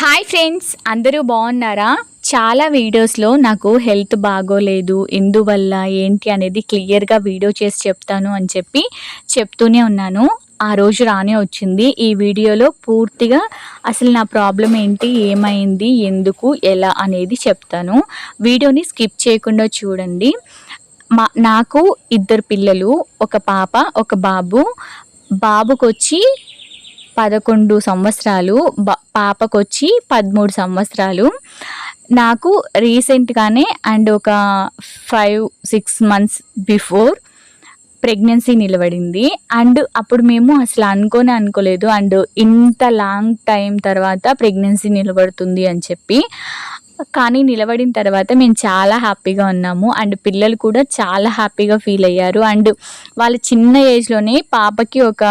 Hi friends అందరూ బాగున్నారా? చాలా వీడియోస్లో నాకు హెల్త్ బాగోలేదు ఎందువల్ల ఏంటి అనేది క్లియర్గా వీడియో చేసి చెప్తాను అని చెప్పి చెప్తూనే ఉన్నాను. ఆ రోజు రానే వచ్చింది. ఈ వీడియోలో పూర్తిగా అసలు నా ప్రాబ్లం ఏంటి ఏమైంది ఎందుకు ఎలా అనేది చెప్తాను. వీడియోని స్కిప్ చేయకుండా చూడండి. మా నాకు ఇద్దరు పిల్లలు ఒక పాప ఒక బాబు. బాబుకొచ్చి పదకొండు సంవత్సరాలు పాపకొచ్చి పదమూడు సంవత్సరాలు. నాకు రీసెంట్గానే అండ్ ఒక five six months before pregnancy నిలబడింది. అండ్ అప్పుడు మేము అసలు అనుకోనే అనుకోలేదు. అండ్ ఇంత లాంగ్ టైం తర్వాత ప్రెగ్నెన్సీ నిలబడుతుంది అని చెప్పి. కానీ నిలబడిన తర్వాత మేము చాలా హ్యాపీగా ఉన్నాము. అండ్ పిల్లలు కూడా చాలా హ్యాపీగా ఫీల్ అయ్యారు. అండ్ వాళ్ళ చిన్న ఏజ్లోనే పాపకి ఒక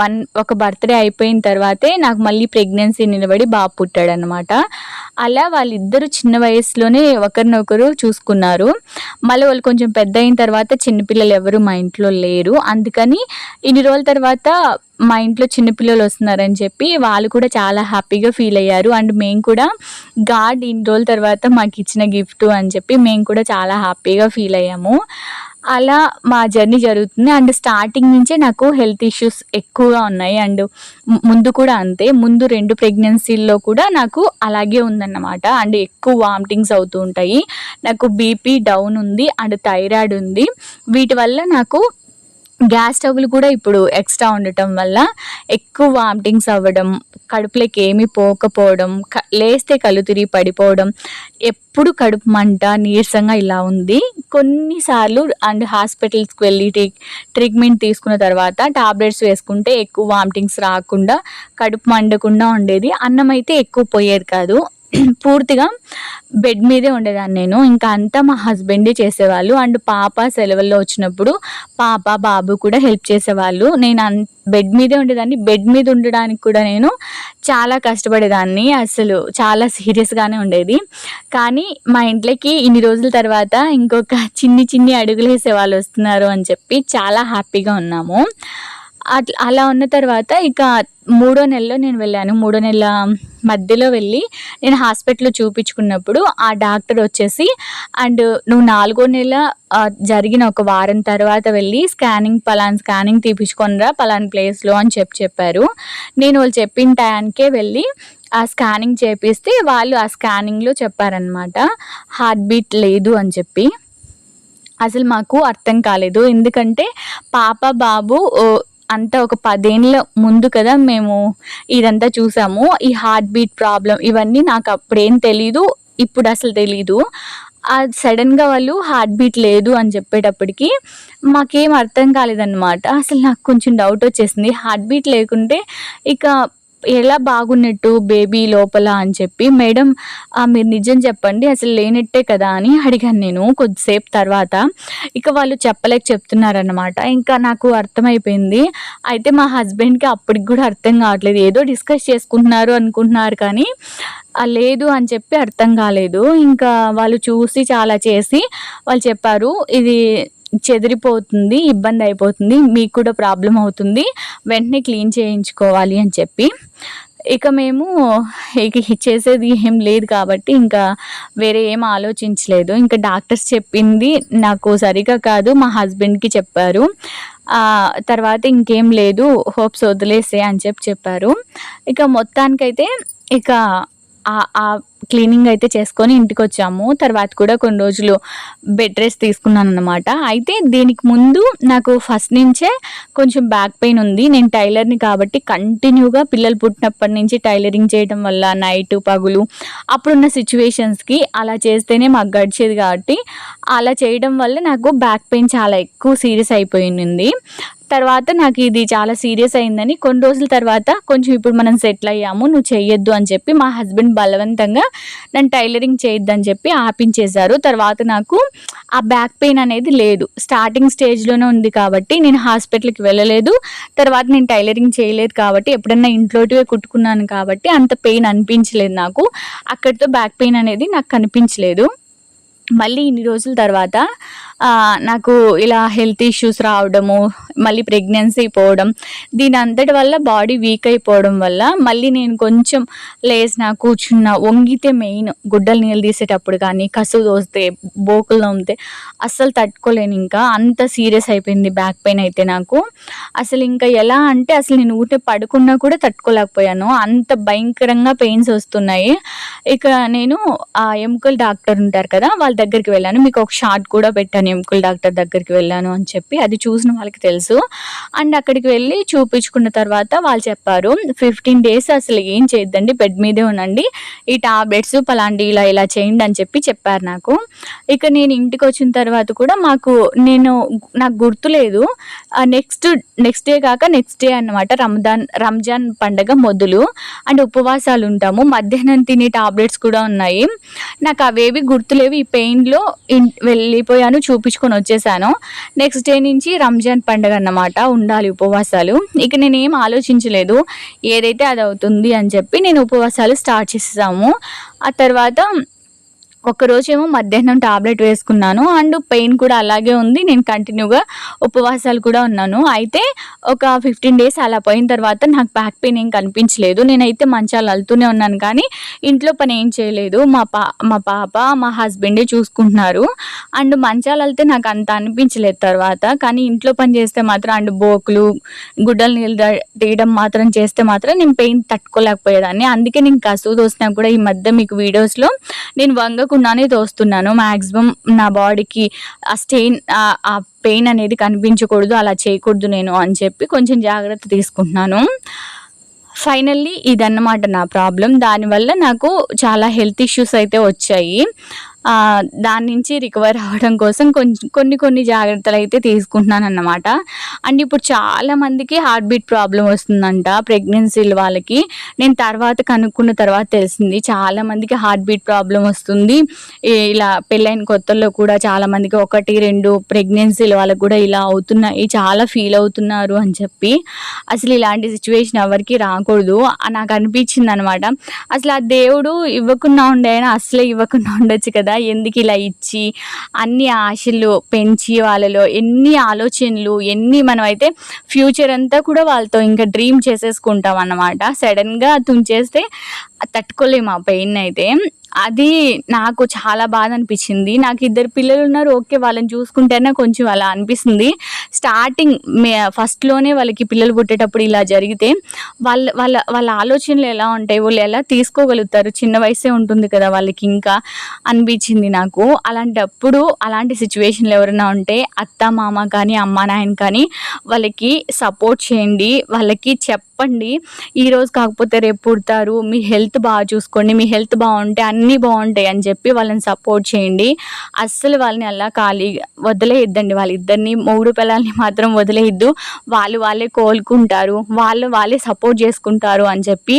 వన్ ఒక బర్త్డే అయిపోయిన తర్వాతే నాకు మళ్ళీ ప్రెగ్నెన్సీ నిలబడి బాబు పుట్టాడు అనమాట అలా వాళ్ళిద్దరూ చిన్న వయసులోనే ఒకరినొకరు చూసుకున్నారు. మళ్ళీ వాళ్ళు కొంచెం పెద్ద అయిన తర్వాత చిన్నపిల్లలు ఎవరు మా ఇంట్లో లేరు. అందుకని ఇన్ని రోజుల తర్వాత మా ఇంట్లో చిన్నపిల్లలు వస్తున్నారని చెప్పి వాళ్ళు కూడా చాలా హ్యాపీగా ఫీల్ అయ్యారు. అండ్ మేము కూడా గాడ్ ఇన్ని రోజుల తర్వాత మాకు ఇచ్చిన గిఫ్ట్ అని చెప్పి మేము కూడా చాలా హ్యాపీగా ఫీల్ అయ్యాము. అలా మా జర్నీ జరుగుతుంది. అండ్ స్టార్టింగ్ నుంచే నాకు హెల్త్ ఇష్యూస్ ఎక్కువగా ఉన్నాయి. అండ్ ముందు కూడా అంతే. ముందు రెండు ప్రెగ్నెన్సీల్లో కూడా నాకు అలాగే ఉందన్నమాట. అండ్ ఎక్కువ వామిటింగ్స్ అవుతూ ఉంటాయి. నాకు బీపీ డౌన్ ఉంది. అండ్ థైరాయిడ్ ఉంది. వీటి వల్ల నాకు గ్యాస్ స్టవ్లు కూడా ఇప్పుడు ఎక్స్ట్రా ఉండటం వల్ల ఎక్కువ వామిటింగ్స్ అవ్వడం కడుపులోకి ఏమీ పోకపోవడం లేస్తే కళ్ళు తిరిగి పడిపోవడం ఎప్పుడు కడుపు మంట నీరసంగా ఇలా ఉంది. కొన్నిసార్లు అండ్ హాస్పిటల్స్కి వెళ్ళి ట్రీట్మెంట్ తీసుకున్న తర్వాత టాబ్లెట్స్ వేసుకుంటే ఎక్కువ వామిటింగ్స్ రాకుండా కడుపు మండకుండా ఉండేది. అన్నం అయితే ఎక్కువ పోయేది కాదు. పూర్తిగా బెడ్ మీదే ఉండేదాన్ని నేను. ఇంకా అంతా మా హస్బెండే చేసేవాళ్ళు. అండ్ పాప సెలవుల్లో వచ్చినప్పుడు పాప బాబు కూడా హెల్ప్ చేసేవాళ్ళు. నేను అన్ బెడ్ మీదే ఉండేదాన్ని. బెడ్ మీద ఉండడానికి కూడా నేను చాలా కష్టపడేదాన్ని. అసలు చాలా సీరియస్గానే ఉండేది. కానీ మా ఇంట్లోకి ఇన్ని రోజుల తర్వాత ఇంకొక చిన్ని చిన్ని అడుగులు వేసే వాళ్ళు వస్తున్నారు అని చెప్పి చాలా హ్యాపీగా ఉన్నాము. అట్లా అలా ఉన్న తర్వాత ఇక మూడో నెలలో నేను వెళ్ళాను. మూడో నెల మధ్యలో వెళ్ళి నేను హాస్పిటల్లో చూపించుకున్నప్పుడు ఆ డాక్టర్ వచ్చేసి అండ్ నువ్వు నాలుగో నెల జరిగిన ఒక వారం తర్వాత వెళ్ళి స్కానింగ్ పలాన్ స్కానింగ్ తీపించుకొనిరా పలాన్ ప్లేస్లో అని చెప్పి చెప్పారు. నేను వాళ్ళు చెప్పిన టయానికే వెళ్ళి ఆ స్కానింగ్ చేపిస్తే వాళ్ళు ఆ స్కానింగ్లో చెప్పారనమాట హార్ట్ బీట్ లేదు అని చెప్పి. అసలు మాకు అర్థం కాలేదు. ఎందుకంటే పాప బాబు అంతా ఒక పదేళ్ళ ముందు కదా మేము ఇదంతా చూసాము. ఈ హార్ట్ బీట్ ప్రాబ్లం ఇవన్నీ నాకు అప్పుడేం తెలీదు ఇప్పుడు అసలు తెలీదు. సడన్గా వాళ్ళు హార్ట్ బీట్ లేదు అని చెప్పేటప్పటికి మాకేం అర్థం కాలేదన్నమాట. అసలు నాకు కొంచెం డౌట్ వచ్చేసింది. హార్ట్ బీట్ లేకుంటే ఇక ఎలా బాగున్నట్టు బేబీ లోపల అని చెప్పి మేడం మీరు నిజం చెప్పండి అసలు లేనట్టే కదా అని అడిగాను నేను కొద్దిసేపు తర్వాత. ఇక వాళ్ళు చెప్పలేక చెప్తున్నారనమాట ఇంకా నాకు అర్థమైపోయింది. అయితే మా హస్బెండ్కి అప్పటికి కూడా అర్థం కావట్లేదు. ఏదో డిస్కస్ చేసుకుంటున్నారు అనుకుంటున్నారు కానీ లేదు అని చెప్పి అర్థం కాలేదు. ఇంకా వాళ్ళు చూసి చాలా చేసి వాళ్ళు చెప్పారు ఇది చెదిరిపోతుంది ఇబ్బంది అయిపోతుంది మీకు కూడా ప్రాబ్లం అవుతుంది వెంటనే క్లీన్ చేయించుకోవాలి అని చెప్పి. ఇక మేము ఇక చేసేది ఏం లేదు కాబట్టి ఇంకా వేరే ఏం ఆలోచించలేదు. ఇంకా డాక్టర్స్ చెప్పింది నాకు సరిగా కాదు మా హస్బెండ్కి చెప్పారు. తర్వాత ఇంకేం లేదు హోప్స్ వదిలేసే అని చెప్పి చెప్పారు. ఇక మొత్తానికైతే ఇక క్లీనింగ్ అయితే చేసుకొని ఇంటికి వచ్చాము తర్వాత కూడా కొన్ని రోజులు బెడ్ రెస్ట్ తీసుకున్నాను అనమాట అయితే దీనికి ముందు నాకు ఫస్ట్ నుంచే కొంచెం బ్యాక్ పెయిన్ ఉంది. నేను టైలర్ని కాబట్టి కంటిన్యూగా పిల్లలు పుట్టినప్పటి నుంచి టైలరింగ్ చేయడం వల్ల నైట్ పగులు అప్పుడున్న సిచ్యువేషన్స్కి అలా చేస్తేనే మాకు గడిచేది కాబట్టి అలా చేయడం వల్ల నాకు బ్యాక్ పెయిన్ చాలా ఎక్కువ సీరియస్ అయిపోయింది. తర్వాత నాకు ఇది చాలా సీరియస్ అయిందని కొన్ని రోజుల తర్వాత కొంచెం ఇప్పుడు మనం సెటిల్ అయ్యాము. నువ్వు చెయ్యొద్దు అని చెప్పి మా హస్బెండ్ బలవంతంగా నన్ను టైలరింగ్ చేయొద్దని చెప్పి ఆపించేశారు. తర్వాత నాకు ఆ బ్యాక్ పెయిన్ అనేది లేదు. స్టార్టింగ్ స్టేజ్లోనే ఉంది కాబట్టి నేను హాస్పిటల్కి వెళ్ళలేదు. తర్వాత నేను టైలరింగ్ చేయలేదు కాబట్టి ఎప్పుడన్నా ఇంట్లోటివే కుట్టుకున్నాను కాబట్టి అంత పెయిన్ అనిపించలేదు నాకు. అక్కడితో బ్యాక్ పెయిన్ అనేది నాకు కనిపించలేదు. మళ్ళీ ఇన్ని రోజుల తర్వాత నాకు ఇలా హెల్త్ ఇష్యూస్ రావడము మళ్ళీ ప్రెగ్నెన్సీ పోవడం దీని అంతటి వల్ల బాడీ వీక్ అయిపోవడం వల్ల మళ్ళీ నేను కొంచెం లేచిన కూర్చున్న వంగితే మెయిన్ గుడ్డలు నీళ్ళు తీసేటప్పుడు కానీ కసువు దోస్తే బోకులు నమ్మితే అస్సలు తట్టుకోలేను ఇంకా. అంత సీరియస్ అయిపోయింది బ్యాక్ పెయిన్ అయితే నాకు. అసలు ఇంకా ఎలా అంటే అసలు నేను ఊటే పడుకున్నా కూడా తట్టుకోలేకపోయాను. అంత భయంకరంగా పెయిన్స్ వస్తున్నాయి. ఇక నేను ఆ ఎముకల డాక్టర్ ఉంటారు కదా వాళ్ళ దగ్గరికి వెళ్ళాను. మీకు ఒక షార్ట్ కూడా పెట్టాను. ఎముకల డాక్టర్ దగ్గరికి వెళ్ళాను అని చెప్పి అది చూసిన వాళ్ళకి తెలుసు. అండ్ అక్కడికి వెళ్ళి చూపించుకున్న తర్వాత వాళ్ళు చెప్పారు ఫిఫ్టీన్ డేస్ అసలు ఏం చేయొద్దండి బెడ్ మీదే ఉండండి ఈ టాబ్లెట్స్ పలాంటి ఇలా ఇలా చేయండి అని చెప్పి చెప్పారు నాకు. ఇక నేను ఇంటికి వచ్చిన తర్వాత కూడా మాకు నేను నాకు గుర్తులేదు నెక్స్ట్ నెక్స్ట్ డే కాక నెక్స్ట్ డే అన్నమాట రంజాన్ రంజాన్ పండగ మొదలు. అండ్ ఉపవాసాలు ఉంటాము మధ్యాహ్నం తినే టాబ్లెట్స్ కూడా ఉన్నాయి. నాకు అవేవి గుర్తులేవు ఈ పెయిన్లో వెళ్ళిపోయాను చూపించుకొని వచ్చేసాను. నెక్స్ట్ డే నుంచి రంజాన్ పండుగ అన్నమాట ఉండాలి ఉపవాసాలు. ఇక నేను ఏం ఆలోచించలేదు ఏదైతే అది అవుతుంది అని చెప్పి నేను ఉపవాసాలు స్టార్ట్ చేసేసాము. ఆ తర్వాత ఒక్కరోజేమో మధ్యాహ్నం టాబ్లెట్ వేసుకున్నాను అండ్ పెయిన్ కూడా అలాగే ఉంది. నేను కంటిన్యూగా ఉపవాసాలు కూడా ఉన్నాను. అయితే ఒక ఫిఫ్టీన్ డేస్ అలా పోయిన తర్వాత నాకు బ్యాక్ పెయిన్ ఏం కనిపించలేదు. నేనైతే మంచాలు అల్తూనే ఉన్నాను కానీ ఇంట్లో పని ఏం చేయలేదు. మా పా మా పాప మా హస్బెండే చూసుకుంటున్నారు. అండ్ మంచాలు అల్తే నాకు అంత అనిపించలేదు తర్వాత. కానీ ఇంట్లో పని చేస్తే మాత్రం అండ్ బోకులు గుడ్డలు నీళ్ళు తీయడం మాత్రం చేస్తే మాత్రం నేను పెయిన్ తట్టుకోలేకపోయేదాన్ని. అందుకే నేను కసువు దోసినా కూడా ఈ మధ్య మీకు వీడియోస్లో నేను వంగకుండానే తోస్తున్నాను. మ్యాక్సిమం నా బాడీకి ఆ స్టెయిన్ ఆ పెయిన్ అనేది కనిపించకూడదు అలా చేయకూడదు నేను అని చెప్పి కొంచెం జాగ్రత్త తీసుకుంటున్నాను. ఫైనల్లీ ఇదన్నమాట నా ప్రాబ్లం. దానివల్ల నాకు చాలా హెల్త్ ఇష్యూస్ అయితే వచ్చాయి. దాని నుంచి రికవర్ అవ్వడం కోసం కొంచెం కొన్ని కొన్ని జాగ్రత్తలు అయితే తీసుకుంటున్నాను అన్నమాట. అండ్ ఇప్పుడు చాలా మందికి హార్ట్ బీట్ ప్రాబ్లం వస్తుందంట ప్రెగ్నెన్సీల వాళ్ళకి. నేను తర్వాత కనుక్కున్న తర్వాత తెలిసింది చాలా మందికి హార్ట్ బీట్ ప్రాబ్లం వస్తుంది. ఇలా పెళ్ళైన కొత్తల్లో కూడా చాలా మందికి ఒకటి రెండు ప్రెగ్నెన్సీల వాళ్ళకి కూడా ఇలా అవుతున్నాయి చాలా ఫీల్ అవుతున్నారు అని చెప్పి. అసలు ఇలాంటి సిచ్యువేషన్ ఎవరికి రాకూడదు. నాకు అనిపించింది అనమాట అసలు ఆ దేవుడు ఇవ్వకుండా ఉండే అయినా అసలే ఇవ్వకుండా ఉండొచ్చు కదా ఎందుకు ఇలా ఇచ్చి అన్ని ఆశలు పెంచి వాళ్ళలో ఎన్ని ఆలోచనలు ఎన్ని మనం అయితే ఫ్యూచర్ అంతా కూడా వాళ్ళతో ఇంకా డ్రీమ్ చేసేసుకుంటాం అన్నమాట. సడన్గా తుంచేస్తే తట్టుకోలేము ఆ పెయిన్ అయితే. అది నాకు చాలా బాధ అనిపించింది నాకు ఇద్దరు పిల్లలు ఉన్నారు ఓకే వాళ్ళని చూసుకుంటేనే కొంచెం అలా అనిపిస్తుంది. స్టార్టింగ్ మే ఫస్ట్లోనే వాళ్ళకి పిల్లలు పుట్టేటప్పుడు ఇలా జరిగితే వాళ్ళ వాళ్ళ వాళ్ళ ఆలోచనలు ఎలా ఉంటాయి వాళ్ళు ఎలా తీసుకోగలుగుతారు? చిన్న వయసే ఉంటుంది కదా వాళ్ళకి ఇంకా అనిపించింది నాకు. అలాంటప్పుడు అలాంటి సిచ్యువేషన్లు ఎవరైనా ఉంటే అత్త మామ కానీ అమ్మ నాయన కానీ వాళ్ళకి సపోర్ట్ చేయండి. వాళ్ళకి చెప్పండి. ఈరోజు కాకపోతే రేపు పుడతారు. మీ హెల్త్ బాగా చూసుకోండి. మీ హెల్త్ బాగుంటే అని అన్నీ బాగుంటాయి అని చెప్పి వాళ్ళని సపోర్ట్ చేయండి. అస్సలు వాళ్ళని అలా ఖాళీ వదిలేయద్దండి. వాళ్ళిద్దరిని మూడు పిల్లల్ని మాత్రం వదిలేయద్దు. వాళ్ళు వాళ్ళే కోలుకుంటారు. వాళ్ళు వాళ్ళే సపోర్ట్ చేసుకుంటారు అని చెప్పి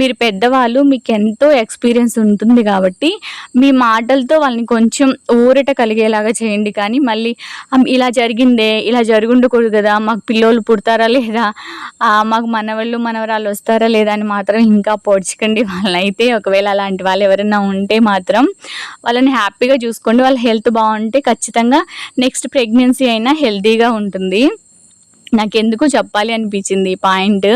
మీరు పెద్దవాళ్ళు మీకు ఎంతో ఎక్స్పీరియన్స్ ఉంటుంది కాబట్టి మీ మాటలతో వాళ్ళని కొంచెం ఊరట కలిగేలాగా చేయండి. కానీ మళ్ళీ ఇలా జరిగిందే ఇలా జరుగుండకూడదు కదా మాకు పిల్లోళ్ళు పుడతారా లేదా మాకు మనవాళ్ళు మనవరాలు వస్తారా లేదా అని మాత్రం ఇంకా పొడ్చకండి. అయితే ఒకవేళ అలాంటి వాళ్ళు ఎవరైనా ఉంటే మాత్రం వాళ్ళని హ్యాపీగా చూసుకోండి. వాళ్ళ హెల్త్ బాగుంటే ఖచ్చితంగా నెక్స్ట్ ప్రెగ్నెన్సీ అయినా హెల్తీగా ఉంటుంది. నాకెందుకు చెప్పాలి అనిపించింది ఈ పాయింట్.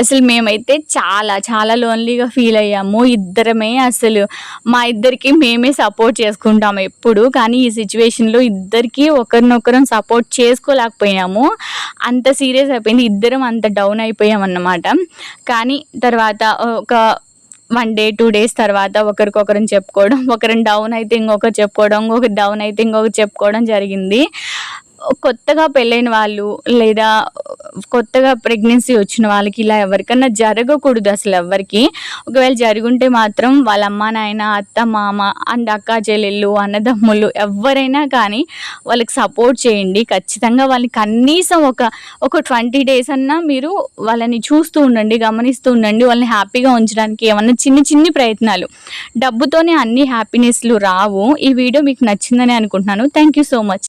అసలు మేమైతే చాలా చాలా లోన్లీగా ఫీల్ అయ్యాము. ఇద్దరమే అసలు మా ఇద్దరికి మేమే సపోర్ట్ చేసుకుంటాము ఎప్పుడు. కానీ ఈ సిచ్యువేషన్లో ఇద్దరికి ఒకరినొకరం సపోర్ట్ చేసుకోలేకపోయాము. అంత సీరియస్ అయిపోయింది. ఇద్దరం అంత డౌన్ అయిపోయాం అన్నమాట కానీ తర్వాత ఒక వన్ డే టూ డేస్ తర్వాత ఒకరికొకరం చెప్పుకోవడం ఒకరిని డౌన్ అయితే ఇంకొకరు చెప్పుకోవడం ఇంకొకరు డౌన్ అయితే ఇంకొకరు చెప్పుకోవడం జరిగింది. కొత్తగా పెళ్ళైన వాళ్ళు లేదా కొత్తగా ప్రెగ్నెన్సీ వచ్చిన వాళ్ళకి ఇలా ఎవరికన్నా జరగకూడదు అసలు ఎవరికి. ఒకవేళ జరుగుంటే మాత్రం వాళ్ళ అమ్మ నాయన అత్త మామ అండ్ అక్క చెల్లెళ్ళు అన్నదమ్ములు ఎవరైనా కానీ వాళ్ళకి సపోర్ట్ చేయండి. ఖచ్చితంగా వాళ్ళని కనీసం ఒక ఒక ట్వంటీ డేస్ అన్నా మీరు వాళ్ళని చూస్తూ ఉండండి గమనిస్తూ ఉండండి వాళ్ళని హ్యాపీగా ఉంచడానికి ఏమన్నా చిన్ని చిన్ని ప్రయత్నాలు. డబ్బుతోనే అన్ని హ్యాపీనెస్లు రావు. ఈ వీడియో మీకు నచ్చిందని అనుకుంటున్నాను. Thank you so much